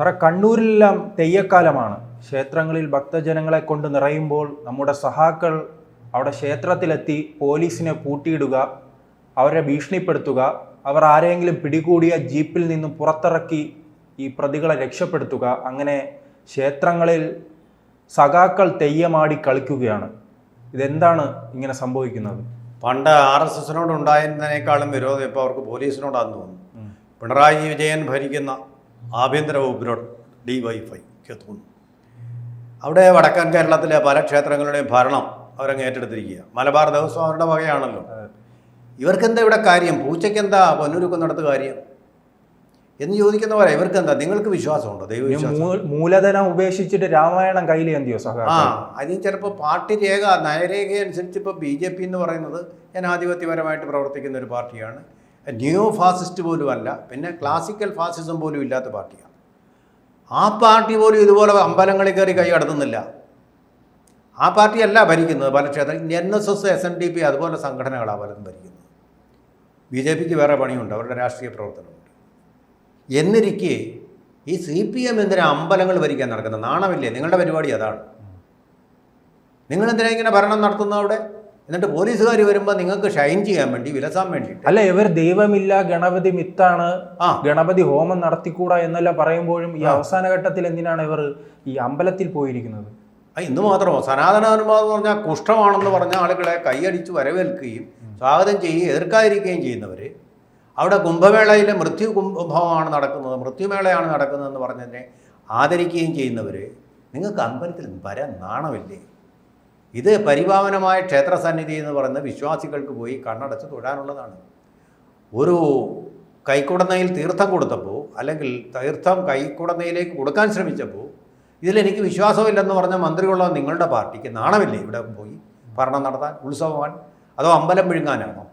സാറേ കണ്ണൂരിലെല്ലാം തെയ്യക്കാലമാണ്. ക്ഷേത്രങ്ങളിൽ ഭക്തജനങ്ങളെ കൊണ്ട് നിറയുമ്പോൾ നമ്മുടെ സഹാക്കൾ അവിടെ ക്ഷേത്രത്തിലെത്തി പോലീസിനെ പൂട്ടിയിടുക അവരെ ഭീഷണിപ്പെടുത്തുക അവർ ആരെങ്കിലും പിടികൂടിയ ജീപ്പിൽ നിന്നും പുറത്തിറക്കി ഈ പ്രതികളെ രക്ഷപ്പെടുത്തുക. അങ്ങനെ ക്ഷേത്രങ്ങളിൽ സഖാക്കൾ തെയ്യമാടി കളിക്കുകയാണ്. ഇതെന്താണ് ഇങ്ങനെ സംഭവിക്കുന്നത്? പണ്ട് ആർ എസ് എസിനോട് ഉണ്ടായിരുന്നതിനേക്കാളും വിരോധം ഇപ്പോൾ അവർക്ക് പോലീസിനോടാന്ന് തോന്നുന്നു. പിണറായി വിജയൻ ഭരിക്കുന്ന ആഭ്യന്തര വകുപ്പിനോട് ഡി വൈ ഫൈക്ക് തോന്നുന്നു. അവിടെ വടക്കൻ കേരളത്തിലെ പല ക്ഷേത്രങ്ങളുടെയും ഭരണം അവരങ്ങ് ഏറ്റെടുത്തിരിക്കുക മലബാർ ദിവസം അവരുടെ വകയാണല്ലോ. ഇവർക്കെന്താ ഇവിടെ കാര്യം? പൂച്ചയ്ക്ക് എന്താ പൊന്നുരുക്കുന്നിടത്ത് കാര്യം? എന്ന് ചോദിക്കുന്ന പോലെ ഇവർക്ക് എന്താ നിങ്ങൾക്ക് വിശ്വാസമുണ്ടോ? ദൈവം ദൈവവിശ്വാസം മൂലധനം ഉപേക്ഷിച്ചിട്ട് രാമായണം കയ്യിലേന്തിയോ ആ സഖാക്കൾ അതിന് ചിലപ്പോൾ പാർട്ടി രേഖ നയരേഖ അനുസരിച്ച് ഇപ്പോൾ ബി ജെ പി എന്ന് പറയുന്നത് ജനാധിപത്യപരമായിട്ട് പ്രവർത്തിക്കുന്ന ഒരു പാർട്ടിയാണ്. ന്യൂ ഫാസിസ്റ്റ് പോലും അല്ല പിന്നെ ക്ലാസിക്കൽ ഫാസിസം പോലും ഇല്ലാത്ത പാർട്ടിയാണ്. ആ പാർട്ടി പോലും ഇതുപോലെ അമ്പലങ്ങളിൽ കയറി കൈ കടത്തുന്നില്ല ആ പാർട്ടിയല്ല ഭരിക്കുന്നത് പല ക്ഷേത്രം N S S S N D P അതുപോലെ സംഘടനകളാണ് പലതും ഭരിക്കുന്നത്. ബി ജെ പിക്ക് വേറെ പണിയുണ്ട് അവരുടെ രാഷ്ട്രീയ പ്രവർത്തനമുണ്ട്. എന്നിരിക്കെ ഈ സി പി എം എന്തിനാ അമ്പലങ്ങൾ ഭരിക്കാൻ നടക്കുന്നത്? നാണമില്ലേ? നിങ്ങളുടെ പരിപാടി അതാണ്. നിങ്ങളെന്തിനാ ഇങ്ങനെ ഭരണം നടത്തുന്നത് അവിടെ? എന്നിട്ട് പോലീസുകാർ വരുമ്പോൾ നിങ്ങൾക്ക് ഷൈൻ ചെയ്യാൻ വേണ്ടി വിലസാൻ വേണ്ടി അല്ല ഇവർ ദൈവമില്ല ഗണപതി മിത്താണ് ആ. ഗണപതി ഹോമം നടത്തിക്കൂടാ എന്നെല്ലാം പറയുമ്പോഴും ഈ അവസാന ഘട്ടത്തിൽ എന്തിനാണ് ഇവർ ഈ അമ്പലത്തിൽ പോയിരിക്കുന്നത്? ആ, ഇന്ന് മാത്രമോ? എന്ന് പറഞ്ഞാൽ കുഷ്ഠമാണെന്ന് പറഞ്ഞ ആളുകളെ കൈയടിച്ച് വരവേൽക്കുകയും സ്വാഗതം ചെയ്യുകയും എതിർക്കാതിരിക്കുകയും ചെയ്യുന്നവർ അവിടെ കുംഭമേളയിലെ മൃത്യു കുംഭമാണ് നടക്കുന്നത്. മൃത്യുമേളയാണ് നടക്കുന്നതെന്ന് പറഞ്ഞതിനെ ആദരിക്കുകയും ചെയ്യുന്നവർ നിങ്ങൾക്ക് അമ്പലത്തിൽ വരാൻ നാണമില്ലേ? ഇത് പരിപാവനമായ ക്ഷേത്ര സന്നിധി എന്ന് പറയുന്ന വിശ്വാസികൾക്ക് പോയി കണ്ണടച്ച് തൊഴാനുള്ളതാണ്. ഒരു കൈക്കുടന്നയിൽ തീർത്ഥം കൊടുത്തപ്പോൾ അല്ലെങ്കിൽ തീർത്ഥം കൈക്കുടന്നയിലേക്ക് കൊടുക്കാൻ ശ്രമിച്ചപ്പോൾ ഇതിലെനിക്ക് വിശ്വാസമില്ലെന്ന് പറഞ്ഞ മന്ത്രിയുള്ള നിങ്ങളുടെ പാർട്ടിക്ക് നാണമില്ലേ ഇവിടെ പോയി ഭരണം നടത്താൻ ഉത്സവമാണ് അതോ അമ്പലം വിഴുങ്ങാനാണോ?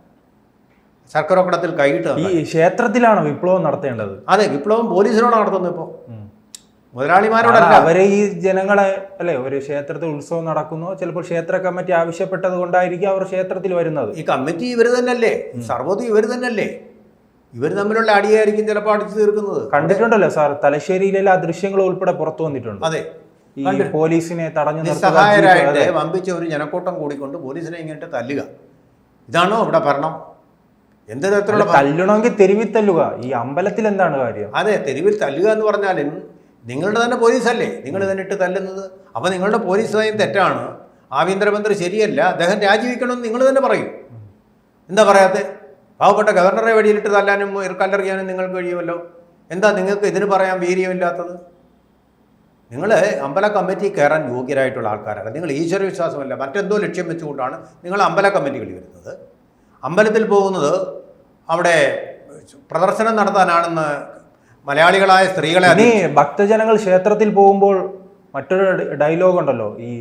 ശർക്കരക്കുടത്തിൽ കൈയിട്ട് ഈ ക്ഷേത്രത്തിലാണ് വിപ്ലവം നടത്തേണ്ടത്? അതെ വിപ്ലവം പോലീസിനോട് നടത്തുന്നു ഇപ്പോൾ. മുതലാളിമാരോടല്ല. അവരെ ഈ ജനങ്ങളെ അല്ലെ ഒരു ക്ഷേത്രത്തിൽ ഉത്സവം നടക്കുന്നു ചിലപ്പോൾ ക്ഷേത്ര കമ്മിറ്റി ആവശ്യപ്പെട്ടത് കൊണ്ടായിരിക്കും അവർ ക്ഷേത്രത്തിൽ വരുന്നത്. ഈ കമ്മിറ്റി ഇവർ തന്നെയല്ലേ? സർവതും ഇവർ തന്നെയല്ലേ? ഇവർ തമ്മിലുള്ള അടിയായിരിക്കും ചിലപ്പോൾ അടിച്ചു തീർക്കുന്നത്. കണ്ടിട്ടുണ്ടല്ലോ സാർ തലശ്ശേരിയിലെ ആ ദൃശ്യങ്ങൾ ഉൾപ്പെടെ പുറത്തു വന്നിട്ടുണ്ട്. അതെ. ഈ പോലീസിനെ തടഞ്ഞു നിസ്സഹായരായിട്ട് വമ്പിച്ച ഒരു ജനക്കൂട്ടം കൂടിക്കൊണ്ട് പോലീസിനെ ഇങ്ങോട്ട് തല്ലുക. ഇതാണോ ഇവിടെ ഭരണം? എന്ത് തരത്തിലുള്ള? തല്ലണമെങ്കിൽ തെരുവിൽ തല്ലുക. ഈ അമ്പലത്തിൽ എന്താണ് കാര്യം? അതെ തെരുവിൽ തല്ലുക എന്ന് പറഞ്ഞാലും നിങ്ങളുടെ തന്നെ പോലീസല്ലേ? നിങ്ങൾ തന്നെ ഇട്ട് തല്ലുന്നത്. അപ്പോൾ നിങ്ങളുടെ പോലീസ് നയം തെറ്റാണ്. ആഭ്യന്തരമന്ത്രി ശരിയല്ല. അദ്ദേഹം രാജിവെക്കണമെന്ന് നിങ്ങൾ തന്നെ പറയും. എന്താ പറയാത്തെ? പാവപ്പെട്ട ഗവർണറെ വെടിയിലിട്ട് തല്ലാനും കല്ലെറിയാനും നിങ്ങൾക്ക് കഴിയുമല്ലോ? എന്താ നിങ്ങൾക്ക് ഇതിന് പറയാൻ വീര്യമില്ലാത്തത്? നിങ്ങൾ അമ്പല കമ്മിറ്റി കയറാൻ യോഗ്യരായിട്ടുള്ള ആൾക്കാരാണ് നിങ്ങൾ ഈശ്വര വിശ്വാസമല്ല. മറ്റെന്തോ ലക്ഷ്യം വെച്ചുകൊണ്ടാണ് നിങ്ങൾ അമ്പല കമ്മിറ്റികളിൽ വരുന്നത്. അമ്പലത്തിൽ പോകുന്നത് അവിടെ പ്രദർശനം നടത്താനാണെന്ന് മലയാളികളായ സ്ത്രീകളെ ഇനി ഭക്തജനങ്ങൾ ക്ഷേത്രത്തിൽ പോകുമ്പോൾ മറ്റൊരു ഡയലോഗ് ഉണ്ടല്ലോ. ഈ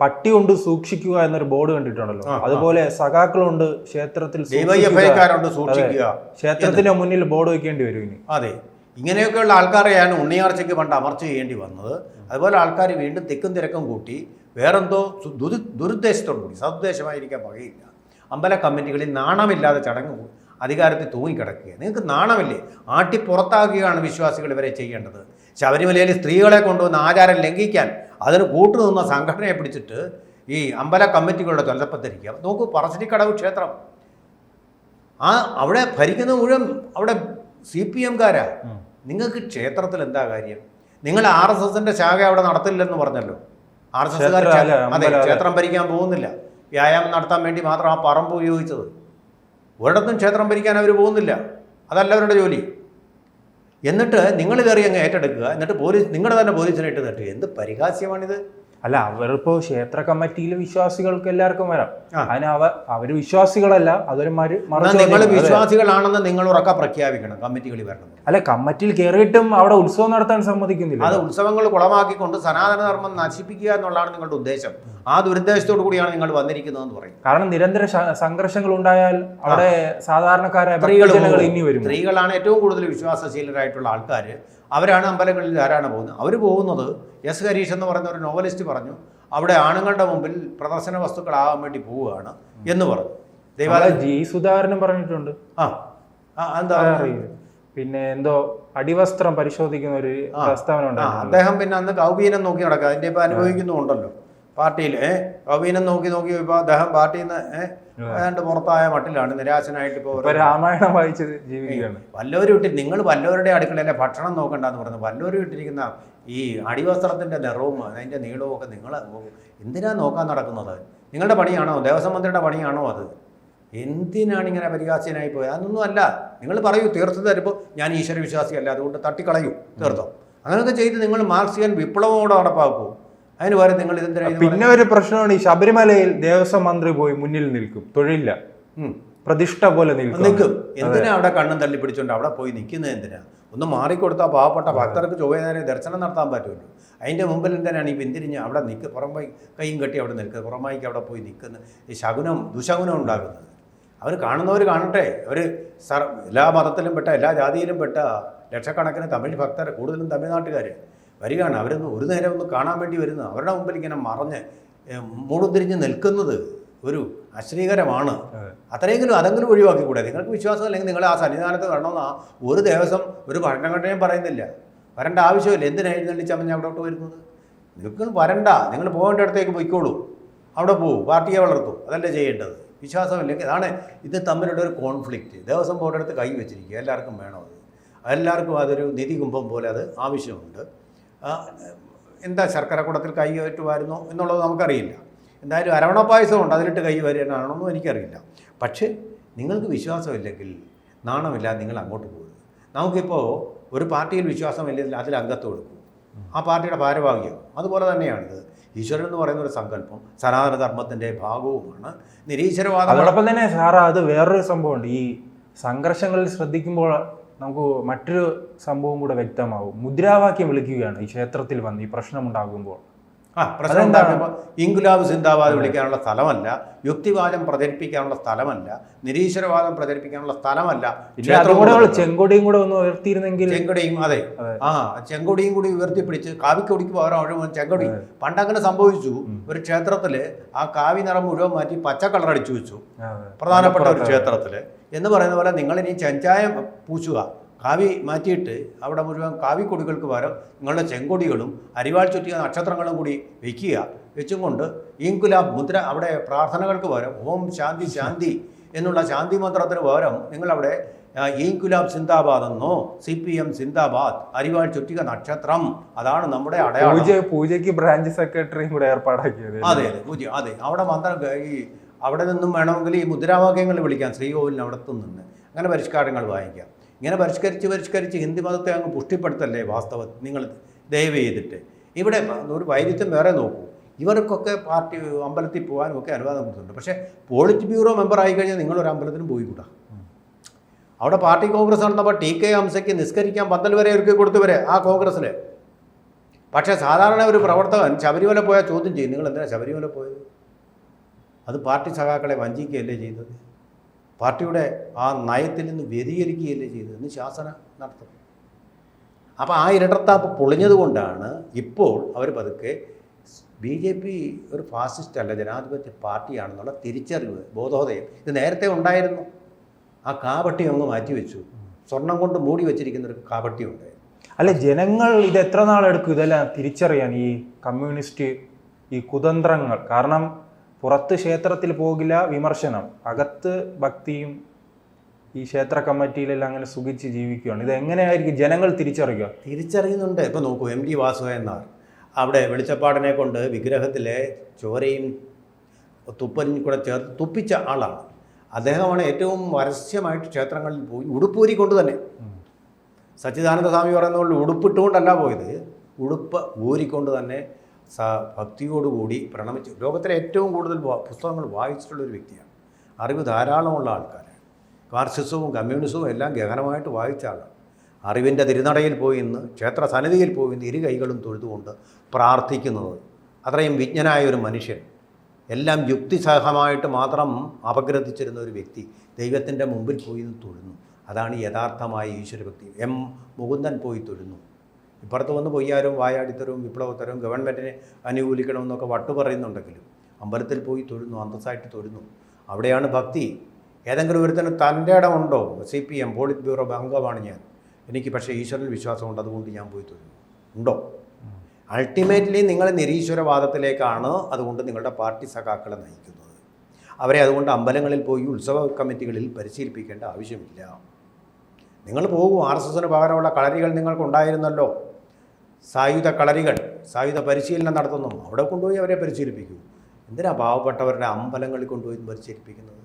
പട്ടി കൊണ്ട് സൂക്ഷിക്കുക എന്നൊരു ബോർഡ് കണ്ടിട്ടുണ്ടല്ലോ. അതുപോലെ സഖാക്കളുണ്ട് ക്ഷേത്രത്തിൽ സൂക്ഷിക്കുക. ക്ഷേത്രത്തിന്റെ മുന്നിൽ ബോർഡ് വെക്കേണ്ടി വരും ഇനി. അതെ. ഇങ്ങനെയൊക്കെയുള്ള ആൾക്കാരെയാണ് ഉണ്ണിയാർച്ചയ്ക്ക് പണ്ട് അമർച്ച ചെയ്യേണ്ടി വന്നത്. അതുപോലെ ആൾക്കാർ വീണ്ടും തിക്കും തിരക്കും കൂട്ടി വേറെന്തോ ദുരുദ്ദേശത്തോടു കൂടി സതുദ്ദേശമായിരിക്കാൻ പകയില്ല അമ്പല കമ്മിറ്റികളിൽ നാണമില്ലാതെ ചടങ്ങ് അധികാരത്തിൽ തൂങ്ങിക്കിടക്കുക നിങ്ങൾക്ക് നാണമില്ലേ? ആട്ടി പുറത്താക്കുകയാണ് വിശ്വാസികൾ ഇവരെ ചെയ്യേണ്ടത്. ശബരിമലയിൽ സ്ത്രീകളെ കൊണ്ടുവന്ന് ആചാരം ലംഘിക്കാൻ അതിന് കൂട്ടുനിന്ന സംഘടനയെ പിടിച്ചിട്ട് ഈ അമ്പല കമ്മിറ്റികളുടെ ചൊല്ലപ്പത്തിരിക്കുക. നോക്കൂ പറശ്ശിനിക്കടവ് ക്ഷേത്രം. ആ അവിടെ ഭരിക്കുന്ന മുഴുവൻ അവിടെ സി പി എംകാരാ. നിങ്ങൾക്ക് ക്ഷേത്രത്തിൽ എന്താ കാര്യം? നിങ്ങൾ ആർ എസ് എസിന്റെ ശാഖ അവിടെ നടത്തില്ലെന്ന് പറഞ്ഞല്ലോ. ആർ എസ് എസ് അതെ ക്ഷേത്രം ഭരിക്കാൻ പോകുന്നില്ല. വ്യായാമം നടത്താൻ വേണ്ടി മാത്രം ആ പറമ്പ് ഉപയോഗിച്ചത്. ഒരിടത്തും ക്ഷേത്രം ഭരിക്കാൻ അവർ പോകുന്നില്ല. അതല്ല അവരുടെ ജോലി. എന്നിട്ട് നിങ്ങൾ കയറി അങ്ങ് ഏറ്റെടുക്കുക. എന്നിട്ട് പോലീസ് നിങ്ങളുടെ തന്നെ പോലീസിനെ ഇട്ട് തട്ടുക. എന്ത് പരിഹാസ്യമാണിത്? അല്ല അവരിപ്പോ ക്ഷേത്ര കമ്മിറ്റിയിലെ വിശ്വാസികൾക്ക് എല്ലാവർക്കും വരാം. അതിന് അവ അവർ വിശ്വാസികളല്ല അതൊരു മരു എന്നാൽ നിങ്ങൾ. വിശ്വാസികളാണെന്ന് നിങ്ങൾ ഉറക്ക പ്രഖ്യാപിക്കണം കമ്മിറ്റികളിൽ വരണം. അല്ല കമ്മിറ്റിയിൽ കയറിയിട്ടും അവിടെ ഉത്സവം നടത്താൻ സമ്മതിക്കുന്നില്ല. അത് ഉത്സവങ്ങൾ കുളമാക്കിക്കൊണ്ട് സനാതന ധർമ്മം നശിപ്പിക്കുക എന്നുള്ളതാണ് നിങ്ങളുടെ ഉദ്ദേശം. ആ ദുരുദ്ദേശത്തോടു കൂടിയാണ് നിങ്ങൾ വന്നിരിക്കുന്നത് എന്ന് പറയും കാരണം നിരന്തര സംഘർഷങ്ങൾ ഉണ്ടായാൽ അവിടെ സാധാരണക്കാരായ സ്ത്രീകൾ ഇനി വരും സ്ത്രീകളാണ് ഏറ്റവും കൂടുതൽ വിശ്വാസശീലരായിട്ടുള്ള ആൾക്കാർ അവരാണ് അമ്പലങ്ങളിൽ ആരാണ് പോകുന്നത്? അവർ പോകുന്നത് എസ് ഹരീഷ് എന്ന് പറയുന്ന ഒരു നോവലിസ്റ്റ് പറഞ്ഞു അവിടെ ആണുങ്ങളുടെ മുമ്പിൽ പ്രദർശന വസ്തുക്കളാകാൻ വേണ്ടി പോവുകയാണ് എന്ന് പറഞ്ഞു. ദൈവാലയ ജി സുധാകരനും പറഞ്ഞിട്ടുണ്ട്. ആ ആ, എന്താ അറിയില്ല. പിന്നെ എന്തോ അടിവസ്ത്രം പരിശോധിക്കുന്ന ഒരു പ്രസ്താവന ആ ഉണ്ടായിരുന്നു. അദ്ദേഹം പിന്നെ അന്ന് കൗബീനം നോക്കി നടക്കുക. അതിന്റെ ഇപ്പൊ അനുഭവിക്കുന്നുണ്ടല്ലോ. പാർട്ടിയിൽ ഏഹ് കൗബീനം നോക്കി നോക്കി ഇപ്പൊ അദ്ദേഹം പാർട്ടിയിൽ നിന്ന് ഏഹ് ഏതാണ്ട് പുറത്തായ മട്ടിലാണ് നിരാശനായിട്ട് ഇപ്പോൾ ഇപ്പൊ രാമായണം വായിച്ച് ജീവിക്കുകയാണ്. വല്ലവരും ഇട്ട് നിങ്ങൾ വല്ലവരുടെ അടുക്കളയിലെ ഭക്ഷണം നോക്കണ്ടെന്ന് പറഞ്ഞു വല്ലവരും ഇട്ടിരിക്കുന്ന ഈ അടിവസ്ത്രത്തിന്റെ നിറവും അതിന്റെ നീളവും ഒക്കെ നിങ്ങൾ എന്തിനാ നോക്കാൻ നടക്കുന്നത്? നിങ്ങളുടെ പണിയാണോ? ദേവസ്വം മന്ത്രിയുടെ പണിയാണോ അത്? എന്തിനാണ് ഇങ്ങനെ പരിഹാസ്യനായി പോയത്? അതൊന്നും അല്ല. നിങ്ങൾ പറയൂ തീർത്ഥ തരുമ്പോൾ ഞാൻ ഈശ്വര വിശ്വാസിയല്ല അതുകൊണ്ട് തട്ടിക്കളയൂ തീർത്ഥം അങ്ങനെയൊക്കെ ചെയ്ത് നിങ്ങൾ മാർക്സിയൻ വിപ്ലവമോടെ നടപ്പാക്കൂ. അതിന് പകരം നിങ്ങൾ ഇതെന്തിനാ ഇത് പിന്നെ ഒരു പ്രശ്നമാണ് ഈ ശബരിമലയിൽ ദേവസ്വം മന്ത്രി പോയി മുന്നിൽ നിൽക്കും. തൊഴിലില്ല. പ്രതിഷ്ഠ പോലെ നിൽക്കും. നിൽക്കും. എന്തിനാ അവിടെ കണ്ണും തള്ളി പിടിച്ചോണ്ട് അവിടെ പോയി നിൽക്കുന്നത് എന്തിനാ? ഒന്ന് മാറിക്കൊടുത്താൽ പാവപ്പെട്ട ഭക്തർക്ക് ചൊവ്വേനേരം ദർശനം നടത്താൻ പറ്റുമല്ലോ. അതിന്റെ മുമ്പിൽ എന്തിനാണ് ഈ പിന്തിരിഞ്ഞ് അവിടെ നിൽക്കുക പുറമായി കൈയും കെട്ടി അവിടെ നിൽക്കുക പുറമായിക്ക് അവിടെ പോയി നിൽക്കുന്ന ഈ ശകുനം ദുശകുനം ഉണ്ടാകുന്നത് അവർ കാണുന്നവർ കാണട്ടെ. അവർ സർ എല്ലാ മതത്തിലും പെട്ട എല്ലാ ജാതിയിലും പെട്ട ലക്ഷക്കണക്കിന് തമിഴ് ഭക്തർ കൂടുതലും തമിഴ്നാട്ടുകാർ വരികയാണ്. അവരൊന്ന് ഒരു നേരം ഒന്ന് കാണാൻ വേണ്ടി വരുന്നത് അവരുടെ മുമ്പിൽ ഇങ്ങനെ മറഞ്ഞ് മൂടും തിരിഞ്ഞ് നിൽക്കുന്നത് ഒരു അശ്രീകരമാണ് അത്രയെങ്കിലും അതെങ്കിലും ഒഴിവാക്കിക്കൂടെ? നിങ്ങൾക്ക് വിശ്വാസം അല്ലെങ്കിൽ നിങ്ങൾ ആ സന്നിധാനത്ത് വരണമെന്ന് ആ ഒരു ദിവസം ഒരു ഭരണഘടനയും പറയുന്നില്ല. വരേണ്ട ആവശ്യമില്ല. എന്തിനാ എഴുന്നള്ളിച്ചമ്മ അവിടോട്ട് വരുന്നത്? നിങ്ങൾ വരണ്ട. നിങ്ങൾ പോകേണ്ട അടുത്തേക്ക് പോയിക്കോളൂ. അവിടെ പോകും പാർട്ടിയെ വളർത്തും. അതല്ലേ ചെയ്യേണ്ടത്? വിശ്വാസമില്ലെങ്കിൽ അതാണ് ഇത് തമ്മിലുള്ള ഒരു കോൺഫ്ലിക്റ്റ്. ദേവസ്വം ബോർഡെടുത്ത് കൈ വെച്ചിരിക്കുക. എല്ലാവർക്കും വേണം അത്. എല്ലാവർക്കും അതൊരു നിധി കുംഭം പോലെ അത് ആവശ്യമുണ്ട്. എന്താ ശർക്കര കുടത്തിൽ കൈ കയറ്റ് വരുന്നോ എന്നുള്ളത് നമുക്കറിയില്ല. എന്തായാലും അരവണ പായസമുണ്ട് അതിലിട്ട് കൈ വരാനാണെന്നും എനിക്കറിയില്ല. പക്ഷേ നിങ്ങൾക്ക് വിശ്വാസമില്ലെങ്കിൽ നാണമില്ലാതെ നിങ്ങൾ അങ്ങോട്ട് പോകരുത് നമുക്കിപ്പോൾ ഒരു പാർട്ടിയിൽ വിശ്വാസമില്ലെങ്കിൽ അതിൽ അംഗത്വം കൊടുക്കും ആ പാർട്ടിയുടെ ഭാരവാഹിയാവും അതുപോലെ തന്നെയാണിത്. ഈശ്വരൻ എന്ന് പറയുന്ന ഒരു സങ്കല്പം സനാതന ധർമ്മത്തിന്റെ ഭാഗവുമാണ്. നിരീശ്വരവാദം അതോടൊപ്പം തന്നെ സാറാ അത് വേറൊരു സംഭവമുണ്ട്. ഈ സംഘർഷങ്ങളിൽ ശ്രദ്ധിക്കുമ്പോൾ നമുക്ക് മറ്റൊരു സംഭവം കൂടെ വ്യക്തമാവും. മുദ്രാവാക്യം വിളിക്കുകയാണ് ഈ ക്ഷേത്രത്തിൽ വന്ന് ഈ പ്രശ്നമുണ്ടാകുമ്പോൾ. ആ പ്രശ്നം ഉണ്ടാക്കുമ്പോൾ ഇൻകുലാബ് സിന്ദാബാദ് വിളിക്കാനുള്ള സ്ഥലമല്ല യുക്തിവാദം പ്രചരിപ്പിക്കാനുള്ള സ്ഥലമല്ല നിരീശ്വരവാദം പ്രചരിപ്പിക്കാനുള്ള സ്ഥലമല്ല ചെങ്കൊടിയും കൂടെ ഒന്ന് ഉയർത്തിയിരുന്നെങ്കിൽ ചെങ്കൊടിയും അതെ. ആ ചെങ്കൊടിയും കൂടി ഉയർത്തിപ്പിടിച്ച് കാവിക്കൊടിക്ക് പകരം മുഴുവൻ ചെങ്കൊടി. പണ്ടങ്ങനെ സംഭവിച്ചു ഒരു ക്ഷേത്രത്തിൽ ആ കാവി നിറം മുഴുവൻ മാറ്റി പച്ച കളർ അടിച്ചു വെച്ചു പ്രധാനപ്പെട്ട ഒരു ക്ഷേത്രത്തിൽ എന്ന് പറയുന്ന പോലെ നിങ്ങൾ ഇനി ചെഞ്ചായം പൂശുക. കാവി മാറ്റിയിട്ട് അവിടെ മുഴുവൻ കാവിക്കൊടികൾക്ക് പകരം നിങ്ങളുടെ ചെങ്കൊടികളും അരിവാൾ ചുറ്റിയ നക്ഷത്രങ്ങളും കൂടി വയ്ക്കുക വെച്ചും കൊണ്ട് മുദ്ര അവിടെ പ്രാർത്ഥനകൾക്ക് പകരം ഓം ശാന്തി ശാന്തി എന്നുള്ള ശാന്തി മന്ത്രത്തിന് പകരം നിങ്ങളവിടെ ഈങ്കുലാബ് സിന്ദാബാദ് എന്നോ സി പി എം സിന്ദാബാദ് അരിവാൾ ചുറ്റിക നക്ഷത്രം. അതാണ് നമ്മുടെ അടയാളം. പൂജ പൂജയ്ക്ക് ബ്രാഞ്ച് സെക്രട്ടറിയും കൂടെ ഏർപ്പാടാക്കിയത്. അതെ അതെ പൂജ അതെ. അവിടെ മന്ത്രം ഈ അവിടെ നിന്നും വേണമെങ്കിൽ ഈ മുദ്രാവാക്യങ്ങൾ വിളിക്കാം. ശ്രീകോവിലിന് നിന്ന് അങ്ങനെ പരിഷ്കാരങ്ങൾ വാങ്ങിക്കാം ഇങ്ങനെ പരിഷ്കരിച്ച് പരിഷ്കരിച്ച് ഹിന്ദി മതത്തെ അങ്ങ് പുഷ്ടിപ്പെടുത്തല്ലേ വാസ്തവ നിങ്ങൾ ദയവ് ചെയ്തിട്ട്? ഇവിടെ ഒരു വൈരുദ്ധ്യം വേറെ നോക്കൂ. ഇവർക്കൊക്കെ പാർട്ടി അമ്പലത്തിൽ പോകാനും ഒക്കെ അനുവാദം കൊടുത്തിട്ടുണ്ട്. പക്ഷേ പോളിറ്റ് ബ്യൂറോ മെമ്പർ ആയി കഴിഞ്ഞാൽ നിങ്ങളൊരു അമ്പലത്തിനും പോയി കൂടാ. അവിടെ പാർട്ടി കോൺഗ്രസ് നടന്നപ്പോൾ ടി കെ ഹംസയ്ക്ക് നിസ്കരിക്കാൻ പന്തൽ വരെ ഒരുക്കി കൊടുത്തവരെ ആ കോൺഗ്രസ്സിൽ പക്ഷേ സാധാരണ ഒരു പ്രവർത്തകൻ ശബരിമല പോയാൽ ചോദ്യം ചെയ്യും നിങ്ങൾ എന്തിനാണ് ശബരിമല പോയത്? അത് പാർട്ടി സഖാക്കളെ വഞ്ചിക്കുകയല്ലേ ചെയ്തത്? പാർട്ടിയുടെ ആ നയത്തിൽ നിന്ന് വ്യതിചരിക്കുകയല്ലേ ചെയ്തത് എന്ന് ശാസന നടത്തും. അപ്പോൾ ആ ഇരട്ടത്താപ്പ് പൊളിഞ്ഞതുകൊണ്ടാണ് ഇപ്പോൾ അവർ പതുക്കെ ബി ജെ പി ഒരു ഫാസിസ്റ്റ് അല്ല ജനാധിപത്യ പാർട്ടിയാണെന്നുള്ള തിരിച്ചറിവ് ബോധോദയം ഇത് നേരത്തെ ഉണ്ടായിരുന്നു. ആ കാപട്ടി അങ്ങ് മാറ്റിവെച്ചു. സ്വർണം കൊണ്ട് മൂടി വെച്ചിരിക്കുന്ന ഒരു കാപട്ടി ഉണ്ടായിരുന്നു. അല്ല ജനങ്ങൾ ഇത് എത്ര നാളെടുക്കും? ഇതെല്ലാം തിരിച്ചറിയാൻ ഈ കമ്മ്യൂണിസ്റ്റ് ഈ കുതന്ത്രങ്ങൾ. കാരണം പുറത്ത് ക്ഷേത്രത്തിൽ പോകില്ല വിമർശനം. അകത്ത് ഭക്തിയും ഈ ക്ഷേത്ര കമ്മിറ്റിയിലെല്ലാം അങ്ങനെ സുഖിച്ച് ജീവിക്കുകയാണ് ഇത് എങ്ങനെയായിരിക്കും ജനങ്ങൾ തിരിച്ചറിയുക? തിരിച്ചറിയുന്നുണ്ട്. ഇപ്പം നോക്കൂ എം ഡി വാസുദേവൻ നായർ അവിടെ വെളിച്ചപ്പാടിനെ കൊണ്ട് വിഗ്രഹത്തിലെ ചോരയും തുപ്പലും കൂടെ ചേർത്ത് തുപ്പിച്ച ആളാണ്. അദ്ദേഹമാണ് ഏറ്റവും പരസ്യമായിട്ട് ക്ഷേത്രങ്ങളിൽ പോയി ഉടുപ്പൂരി കൊണ്ട് തന്നെ. സച്ചിദാനന്ദ സ്വാമി പറയുന്ന പോലെ ഉടുപ്പിട്ടുകൊണ്ടല്ല പോയത്. ഉടുപ്പ് ഊരിക്കൊണ്ട് തന്നെ ഭക്തിയോടുകൂടി പ്രണമിച്ചു. ലോകത്തിലെ ഏറ്റവും കൂടുതൽ പുസ്തകങ്ങൾ വായിച്ചിട്ടുള്ള ഒരു വ്യക്തിയാണ്. അറിവ് ധാരാളമുള്ള ആൾക്കാരാണ്. മാർക്സിസവും കമ്മ്യൂണിസവും എല്ലാം ഗഹനമായിട്ട് വായിച്ച ആളാണ്. അറിവിന്റെ തിരുനടയിൽ പോയി ഇന്ന് ക്ഷേത്ര സന്നിധിയിൽ പോയി ഇന്ന് ഇരു കൈകളും തൊഴുതുകൊണ്ട് പ്രാർത്ഥിക്കുന്നത് അത്രയും വിജ്ഞനായ ഒരു മനുഷ്യൻ. എല്ലാം യുക്തിസഹമായിട്ട് മാത്രം അപഗ്രഥിച്ചിരുന്ന ഒരു വ്യക്തി ദൈവത്തിന്റെ മുമ്പിൽ പോയി തൊഴുന്നു. അതാണ് യഥാർത്ഥമായ ഈശ്വരഭക്തി. എം മുകുന്ദൻ പോയി തൊഴുന്നു. ഇപ്പുറത്ത് വന്ന് പൊയ്യാരും വായാടിത്തരവും വിപ്ലവത്തരവും ഗവൺമെന്റിനെ അനുകൂലിക്കണമെന്നൊക്കെ വട്ടു പറയുന്നുണ്ടെങ്കിലും അമ്പലത്തിൽ പോയി തൊഴുന്നു അന്തസ്സായിട്ട് തൊഴുന്നു. അവിടെയാണ് ഭക്തി. ഏതെങ്കിലും ഒരുത്തന് തന്റെ ഇടമുണ്ടോ C P M politburo അംഗമാണ് ഞാൻ? എനിക്ക് പക്ഷേ ഈശ്വരനിൽ വിശ്വാസമുണ്ട് അതുകൊണ്ട് ഞാൻ പോയി തൊഴുന്നു. ഉണ്ടോ? അൾട്ടിമേറ്റ്ലി നിങ്ങൾ നിരീശ്വരവാദത്തിലേക്കാണ് അതുകൊണ്ട് നിങ്ങളുടെ പാർട്ടി സഖാക്കളെ നയിക്കുന്നത്. അവരെ അതുകൊണ്ട് അമ്പലങ്ങളിൽ പോയി ഉത്സവ കമ്മിറ്റികളിൽ പരിശീലിപ്പിക്കേണ്ട ആവശ്യമില്ല. നിങ്ങൾ പോകും ആർ എസ് എസിന് പകരമുള്ള കളരികൾ നിങ്ങൾക്കുണ്ടായിരുന്നല്ലോ. സായുധ കളരികൾ സായുധ പരിശീലനം നടത്തുന്നു. അവിടെ കൊണ്ടുപോയി അവരെ പരിശീലിപ്പിക്കും. എന്തിനാ പാവപ്പെട്ടവരുടെ അമ്പലങ്ങളിൽ കൊണ്ടുപോയി പരിശീലിപ്പിക്കുന്നത്